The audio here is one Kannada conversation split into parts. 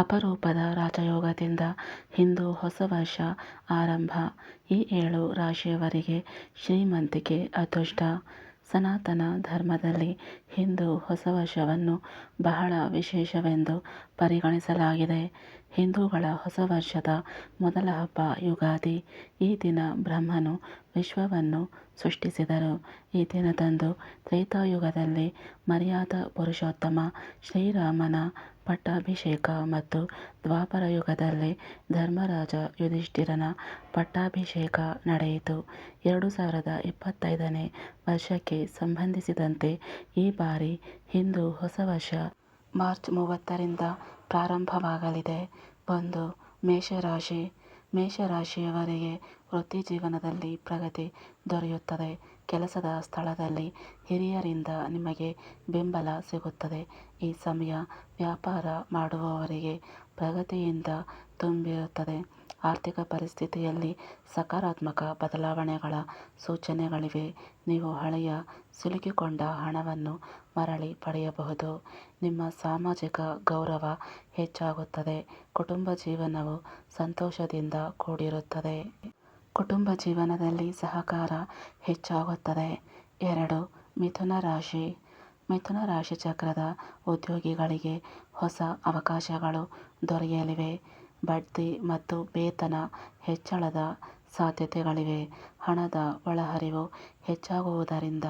ಅಪರೂಪದ ರಾಜಯೋಗದಿಂದ ಹಿಂದೂ ಹೊಸ ವರ್ಷ ಆರಂಭ. ಈ ಏಳು ರಾಶಿಯವರಿಗೆ ಶ್ರೀಮಂತಿಕೆ ಅದೃಷ್ಟ. ಸನಾತನ ಧರ್ಮದಲ್ಲಿ ಹಿಂದೂ ಹೊಸ ವರ್ಷವನ್ನು ಬಹಳ ವಿಶೇಷವೆಂದು ಪರಿಗಣಿಸಲಾಗಿದೆ. ಹಿಂದೂಗಳ ಹೊಸ ವರ್ಷದ ಮೊದಲ ಹಬ್ಬ ಯುಗಾದಿ. ಈ ದಿನ ಬ್ರಹ್ಮನು ವಿಶ್ವವನ್ನು ಸೃಷ್ಟಿಸಿದರು. ಈ ದಿನದಂದು ತ್ರೇತಾಯುಗದಲ್ಲಿ ಮರ್ಯಾದ ಪುರುಷೋತ್ತಮ ಶ್ರೀರಾಮನ ಪಟ್ಟಾಭಿಷೇಕ ಮತ್ತು ದ್ವಾಪರ ಯುಗದಲ್ಲಿ ಧರ್ಮರಾಜ ಯುಧಿಷ್ಠಿರನ ಪಟ್ಟಾಭಿಷೇಕ ನಡೆಯಿತು. ಎರಡು ಸಾವಿರದ ಇಪ್ಪತ್ತೈದನೇ ವರ್ಷಕ್ಕೆ ಸಂಬಂಧಿಸಿದಂತೆ ಈ ಬಾರಿ ಹಿಂದೂ ಹೊಸ ವರ್ಷ ಮಾರ್ಚ್ ಮೂವತ್ತರಿಂದ ಪ್ರಾರಂಭವಾಗಲಿದೆ. ಒಂದು ಮೇಷರಾಶಿ, ಮೇಷರಾಶಿಯವರಿಗೆ ವೃತ್ತಿ ಜೀವನದಲ್ಲಿ ಪ್ರಗತಿ ದೊರೆಯುತ್ತದೆ. ಕೆಲಸದ ಸ್ಥಳದಲ್ಲಿ ಹಿರಿಯರಿಂದ ನಿಮಗೆ ಬೆಂಬಲ ಸಿಗುತ್ತದೆ. ಈ ಸಮಯ ವ್ಯಾಪಾರ ಮಾಡುವವರಿಗೆ ಪ್ರಗತಿಯಿಂದ ತುಂಬಿರುತ್ತದೆ. ಆರ್ಥಿಕ ಪರಿಸ್ಥಿತಿಯಲ್ಲಿ ಸಕಾರಾತ್ಮಕ ಬದಲಾವಣೆಗಳ ಸೂಚನೆಗಳಿವೆ. ನೀವು ಹಳೆಯ ಸಿಲುಕಿಕೊಂಡ ಹಣವನ್ನು ಮರಳಿ ಪಡೆಯಬಹುದು. ನಿಮ್ಮ ಸಾಮಾಜಿಕ ಗೌರವ ಹೆಚ್ಚಾಗುತ್ತದೆ. ಕುಟುಂಬ ಜೀವನವು ಸಂತೋಷದಿಂದ ಕೂಡಿರುತ್ತದೆ. ಕುಟುಂಬ ಜೀವನದಲ್ಲಿ ಸಹಕಾರ ಹೆಚ್ಚಾಗುತ್ತದೆ. ಎರಡು, ಮಿಥುನ ರಾಶಿ. ಮಿಥುನ ರಾಶಿ ಚಕ್ರದ ಉದ್ಯೋಗಿಗಳಿಗೆ ಹೊಸ ಅವಕಾಶಗಳು ದೊರೆಯಲಿವೆ. ಬಡ್ತಿ ಮತ್ತು ವೇತನ ಹೆಚ್ಚಳದ ಸಾಧ್ಯತೆಗಳಿವೆ. ಹಣದ ಒಳಹರಿವು ಹೆಚ್ಚಾಗುವುದರಿಂದ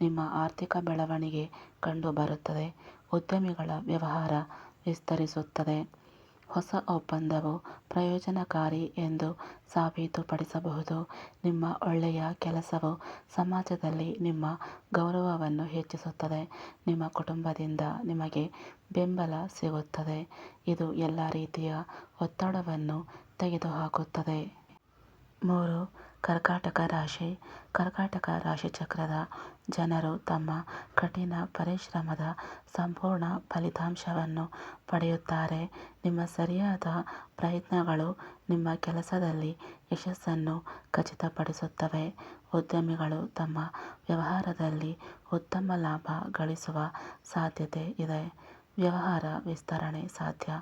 ನಿಮ್ಮ ಆರ್ಥಿಕ ಬೆಳವಣಿಗೆ ಕಂಡುಬರುತ್ತದೆ. ಉದ್ಯಮಿಗಳ ವ್ಯವಹಾರ ವಿಸ್ತರಿಸುತ್ತದೆ. ಹೊಸ ಒಪ್ಪಂದವು ಪ್ರಯೋಜನಕಾರಿ ಎಂದು ಸಾಬೀತುಪಡಿಸಬಹುದು. ನಿಮ್ಮ ಒಳ್ಳೆಯ ಕೆಲಸವು ಸಮಾಜದಲ್ಲಿ ನಿಮ್ಮ ಗೌರವವನ್ನು ಹೆಚ್ಚಿಸುತ್ತದೆ. ನಿಮ್ಮ ಕುಟುಂಬದಿಂದ ನಿಮಗೆ ಬೆಂಬಲ ಸಿಗುತ್ತದೆ. ಇದು ಎಲ್ಲ ರೀತಿಯ ಒತ್ತಡವನ್ನು ತೆಗೆದುಹಾಕುತ್ತದೆ. ಮೂರು ಕರ್ಕಾಟಕ ರಾಶಿ. ಕರ್ಕಾಟಕ ರಾಶಿಚಕ್ರದ ಜನರು ತಮ್ಮ ಕಠಿಣ ಪರಿಶ್ರಮದ ಸಂಪೂರ್ಣ ಫಲಿತಾಂಶವನ್ನು ಪಡೆಯುತ್ತಾರೆ. ನಿಮ್ಮ ಸರಿಯಾದ ಪ್ರಯತ್ನಗಳು ನಿಮ್ಮ ಕೆಲಸದಲ್ಲಿ ಯಶಸ್ಸನ್ನು ಖಚಿತಪಡಿಸುತ್ತವೆ. ಉದ್ಯಮಿಗಳು ತಮ್ಮ ವ್ಯವಹಾರದಲ್ಲಿ ಉತ್ತಮ ಲಾಭ ಗಳಿಸುವ ಸಾಧ್ಯತೆ ಇದೆ. ವ್ಯವಹಾರ ವಿಸ್ತರಣೆ ಸಾಧ್ಯ.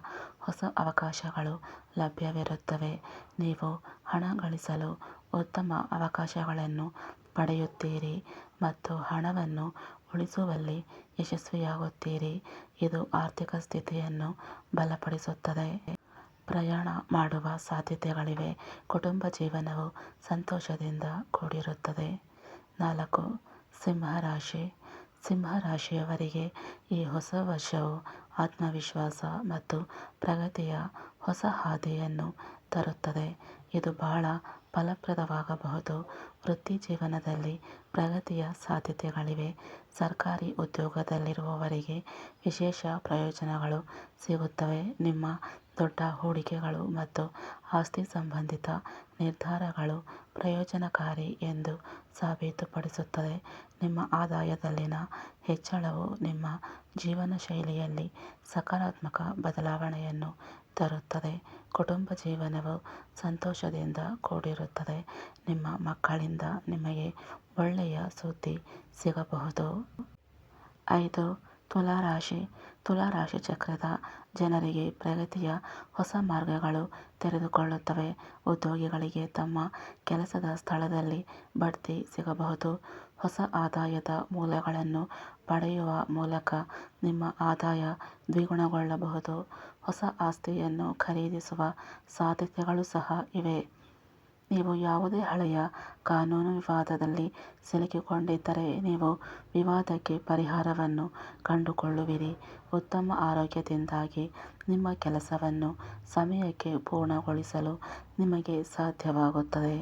ಹೊಸ ಅವಕಾಶಗಳು ಲಭ್ಯವಿರುತ್ತವೆ. ನೀವು ಹಣ ಗಳಿಸಲು ಉತ್ತಮ ಅವಕಾಶಗಳನ್ನು ಪಡೆಯುತ್ತೀರಿ ಮತ್ತು ಹಣವನ್ನು ಉಳಿಸುವಲ್ಲಿ ಯಶಸ್ವಿಯಾಗುತ್ತೀರಿ. ಇದು ಆರ್ಥಿಕ ಸ್ಥಿತಿಯನ್ನು ಬಲಪಡಿಸುತ್ತದೆ. ಪ್ರಯಾಣ ಮಾಡುವ ಸಾಧ್ಯತೆಗಳಿವೆ. ಕುಟುಂಬ ಜೀವನವು ಸಂತೋಷದಿಂದ ಕೂಡಿರುತ್ತದೆ. ನಾಲ್ಕು ಸಿಂಹರಾಶಿ ಸಿಂಹರಾಶಿಯವರಿಗೆ ಈ ಹೊಸ ವರ್ಷವು ಆತ್ಮವಿಶ್ವಾಸ ಮತ್ತು ಪ್ರಗತಿಯ ಹೊಸ ಹಾದಿಯನ್ನು ತರುತ್ತದೆ. ಇದು ಬಹಳ ಫಲಪ್ರದವಾಗಬಹುದು. ವೃತ್ತಿ ಜೀವನದಲ್ಲಿ ಪ್ರಗತಿಯ ಸಾಧ್ಯತೆಗಳಿವೆ. ಸರ್ಕಾರಿ ಉದ್ಯೋಗದಲ್ಲಿರುವವರಿಗೆ ವಿಶೇಷ ಪ್ರಯೋಜನಗಳು ಸಿಗುತ್ತವೆ. ನಿಮ್ಮ ದೊಡ್ಡ ಹೂಡಿಕೆಗಳು ಮತ್ತು ಆಸ್ತಿ ಸಂಬಂಧಿತ ನಿರ್ಧಾರಗಳು ಪ್ರಯೋಜನಕಾರಿ ಎಂದು ಸಾಬೀತುಪಡಿಸುತ್ತದೆ. ನಿಮ್ಮ ಆದಾಯದಲ್ಲಿನ ಹೆಚ್ಚಳವು ನಿಮ್ಮ ಜೀವನ ಶೈಲಿಯಲ್ಲಿ ಸಕಾರಾತ್ಮಕ ಬದಲಾವಣೆಯನ್ನು ತರುತ್ತದೆ. ಕುಟುಂಬ ಜೀವನವು ಸಂತೋಷದಿಂದ ಕೂಡಿರುತ್ತದೆ. ನಿಮ್ಮ ಮಕ್ಕಳಿಂದ ನಿಮಗೆ ಒಳ್ಳೆಯ ಸುದ್ದಿ ಸಿಗಬಹುದು. ಐದು ತುಲಾ ರಾಶಿ ತುಲಾ ರಾಶಿ ಚಕ್ರದ ಜನರಿಗೆ ಪ್ರಗತಿಯ ಹೊಸ ಮಾರ್ಗಗಳು ತೆರೆದುಕೊಳ್ಳುತ್ತವೆ. ಉದ್ಯೋಗಿಗಳಿಗೆ ತಮ್ಮ ಕೆಲಸದ ಸ್ಥಳದಲ್ಲಿ ಬಡ್ತಿ ಸಿಗಬಹುದು. ಹೊಸ ಆದಾಯದ ಮೂಲಗಳನ್ನು ಪಡೆಯುವ ಮೂಲಕ ನಿಮ್ಮ ಆದಾಯ ದ್ವಿಗುಣಗೊಳ್ಳಬಹುದು. ಹೊಸ ಆಸ್ತಿಯನ್ನು ಖರೀದಿಸುವ ಸಾಧ್ಯತೆಗಳು ಸಹ ಇವೆ. ನೀವು ಯಾವುದೇ ಹಳೆಯ ಕಾನೂನು ವಿವಾದದಲ್ಲಿ ಸಿಲುಕಿಕೊಂಡಿದ್ದರೆ ನೀವು ವಿವಾದಕ್ಕೆ ಪರಿಹಾರವನ್ನು ಕಂಡುಕೊಳ್ಳುವಿರಿ. ಉತ್ತಮ ಆರೋಗ್ಯದಿಂದಾಗಿ ನಿಮ್ಮ ಕೆಲಸವನ್ನು ಸಮಯಕ್ಕೆ ಪೂರ್ಣಗೊಳಿಸಲು ನಿಮಗೆ ಸಾಧ್ಯವಾಗುತ್ತದೆ.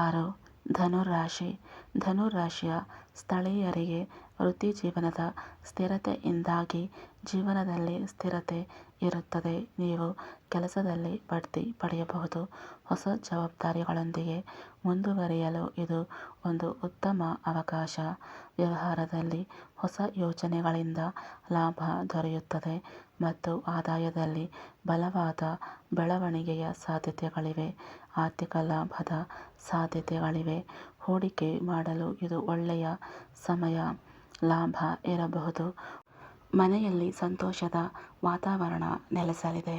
ಆರು. ಧನುರಾಶಿ. ಧನುರಾಶಿಯ ಸ್ಥಳೀಯರಿಗೆ ವೃತ್ತಿ ಜೀವನದ ಸ್ಥಿರತೆಯಿಂದಾಗಿ ಜೀವನದಲ್ಲಿ ಸ್ಥಿರತೆ ಇರುತ್ತದೆ. ನೀವು ಕೆಲಸದಲ್ಲಿ ಬಡ್ತಿ ಪಡೆಯಬಹುದು. ಹೊಸ ಜವಾಬ್ದಾರಿಗಳೊಂದಿಗೆ ಮುಂದುವರಿಯಲು ಇದು ಒಂದು ಉತ್ತಮ ಅವಕಾಶ. ವ್ಯವಹಾರದಲ್ಲಿ ಹೊಸ ಯೋಜನೆಗಳಿಂದ ಲಾಭ ದೊರೆಯುತ್ತದೆ ಮತ್ತು ಆದಾಯದಲ್ಲಿ ಬಲವಾದ ಬೆಳವಣಿಗೆಯ ಸಾಧ್ಯತೆಗಳಿವೆ. ಆರ್ಥಿಕ ಲಾಭದ ಸಾಧ್ಯತೆಗಳಿವೆ. ಹೂಡಿಕೆ ಮಾಡಲು ಇದು ಒಳ್ಳೆಯ ಸಮಯ ಲಾಭ ಇರಬಹುದು. ಮನೆಯಲ್ಲಿ ಸಂತೋಷದ ವಾತಾವರಣ ನೆಲೆಸಲಿದೆ.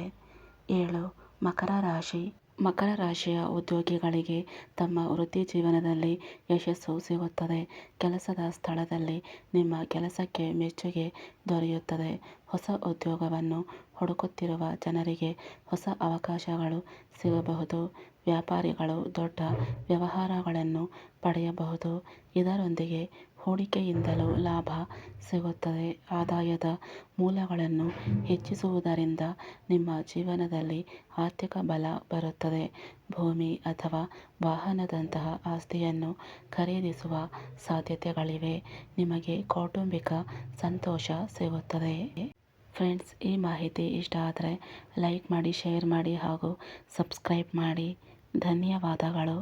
ಏಳು ಮಕರ ರಾಶಿ ಮಕರ ರಾಶಿಯ ಉದ್ಯೋಗಿಗಳಿಗೆ ತಮ್ಮ ವೃತ್ತಿ ಜೀವನದಲ್ಲಿ ಯಶಸ್ಸು ಸಿಗುತ್ತದೆ. ಕೆಲಸದ ಸ್ಥಳದಲ್ಲಿ ನಿಮ್ಮ ಕೆಲಸಕ್ಕೆ ಮೆಚ್ಚುಗೆ ದೊರೆಯುತ್ತದೆ. ಹೊಸ ಉದ್ಯೋಗವನ್ನು ಹುಡುಕುತ್ತಿರುವ ಜನರಿಗೆ ಹೊಸ ಅವಕಾಶಗಳು ಸಿಗಬಹುದು. ವ್ಯಾಪಾರಿಗಳು ದೊಡ್ಡ ವ್ಯವಹಾರಗಳನ್ನು ಪಡೆಯಬಹುದು. ಇದರೊಂದಿಗೆ ಹೂಡಿಕೆಯಿಂದಲೂ ಲಾಭ ಸಿಗುತ್ತದೆ. ಆದಾಯದ ಮೂಲಗಳನ್ನು ಹೆಚ್ಚಿಸುವುದರಿಂದ ನಿಮ್ಮ ಜೀವನದಲ್ಲಿ ಆರ್ಥಿಕ ಬಲ ಬರುತ್ತದೆ. ಭೂಮಿ ಅಥವಾ ವಾಹನದಂತಹ ಆಸ್ತಿಯನ್ನು ಖರೀದಿಸುವ ಸಾಧ್ಯತೆಗಳಿವೆ. ನಿಮಗೆ ಕೌಟುಂಬಿಕ ಸಂತೋಷ ಸಿಗುತ್ತದೆ. ಫ್ರೆಂಡ್ಸ್, ಈ ಮಾಹಿತಿ ಇಷ್ಟ ಆದರೆ ಲೈಕ್ ಮಾಡಿ, ಶೇರ್ ಮಾಡಿ ಹಾಗೂ ಸಬ್ಸ್ಕ್ರೈಬ್ ಮಾಡಿ. ಧನ್ಯವಾದಗಳು.